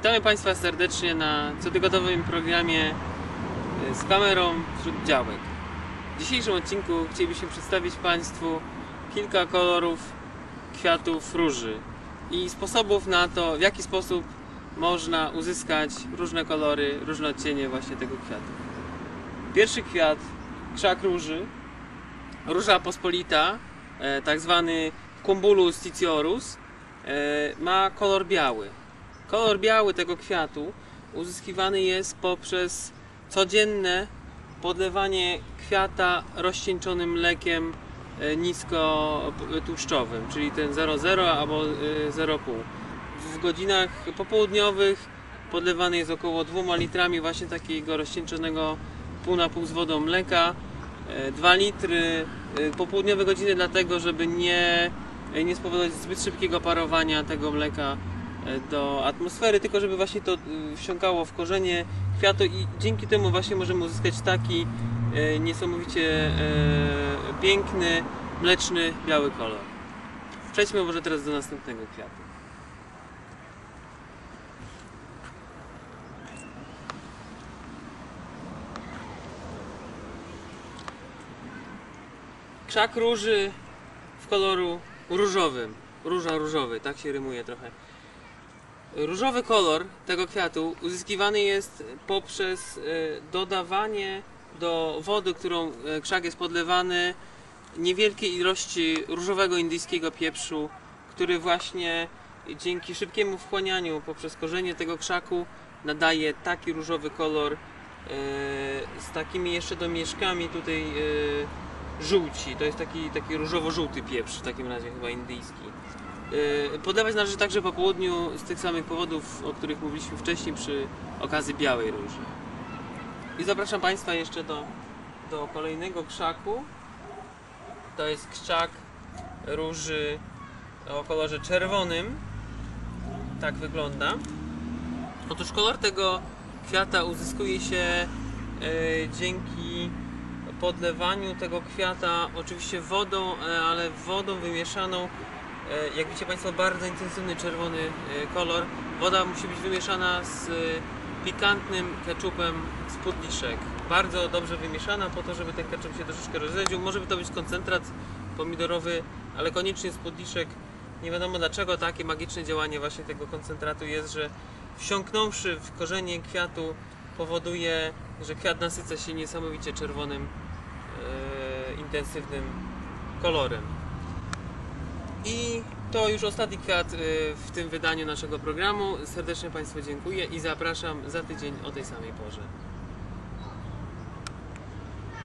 Witamy Państwa serdecznie na cotygodniowym programie y, z kamerą wśród działek. W dzisiejszym odcinku chcielibyśmy przedstawić Państwu kilka kolorów kwiatów róży i sposobów na to, w jaki sposób można uzyskać różne kolory, różne odcienie właśnie tego kwiatu. Pierwszy kwiat, krzak róży, róża pospolita, e, tak zwany Cumbulus titiorus, e, ma kolor biały. Kolor biały tego kwiatu uzyskiwany jest poprzez codzienne podlewanie kwiata rozcieńczonym mlekiem e, niskotłuszczowym, czyli ten 0,0 albo e, 0,5. W godzinach popołudniowych podlewany jest około 2 litrami właśnie takiego rozcieńczonego pół na pół z wodą mleka. 2 litry e, popołudniowe godziny dlatego, żeby nie, nie spowodować zbyt szybkiego parowania tego mleka e, do atmosfery, tylko żeby właśnie to e, wsiąkało w korzenie kwiatu i dzięki temu właśnie możemy uzyskać taki e, niesamowicie e, piękny, mleczny, biały kolor. Przejdźmy może teraz do następnego kwiatu. Krzak róży w koloru różowym. Róża różowy, tak się rymuje trochę. Różowy kolor tego kwiatu uzyskiwany jest poprzez e, dodawanie do wody, którą e, krzak jest podlewany, niewielkiej ilości różowego indyjskiego pieprzu, który właśnie dzięki szybkiemu wchłanianiu poprzez korzenie tego krzaku nadaje taki różowy kolor e, z takimi jeszcze domieszkami tutaj żółci. To jest taki, taki różowo-żółty pieprz, w takim razie chyba indyjski. Yy, Podlewać należy także po południu z tych samych powodów, o których mówiliśmy wcześniej przy okazji białej róży. I zapraszam Państwa jeszcze do, do kolejnego krzaku. To jest krzak róży o kolorze czerwonym. Tak wygląda. Otóż kolor tego kwiata uzyskuje się e, dzięki podlewaniu tego kwiata oczywiście wodą, e, ale wodą wymieszaną Jak widzicie Państwo, bardzo intensywny czerwony e, kolor. Woda musi być wymieszana z e, pikantnym keczupem z pudliszek. Bardzo dobrze wymieszana po to, żeby ten keczup się troszeczkę rozledził. Może by to być koncentrat pomidorowy, ale koniecznie z pudliszek. Nie wiadomo dlaczego takie magiczne działanie właśnie tego koncentratu jest, że wsiąknąwszy w korzenie kwiatu powoduje, że kwiat nasyca się niesamowicie czerwonym, e, intensywnym kolorem. I to już ostatni kwiat y, w tym wydaniu naszego programu. Serdecznie Państwu dziękuję i zapraszam za tydzień o tej samej porze.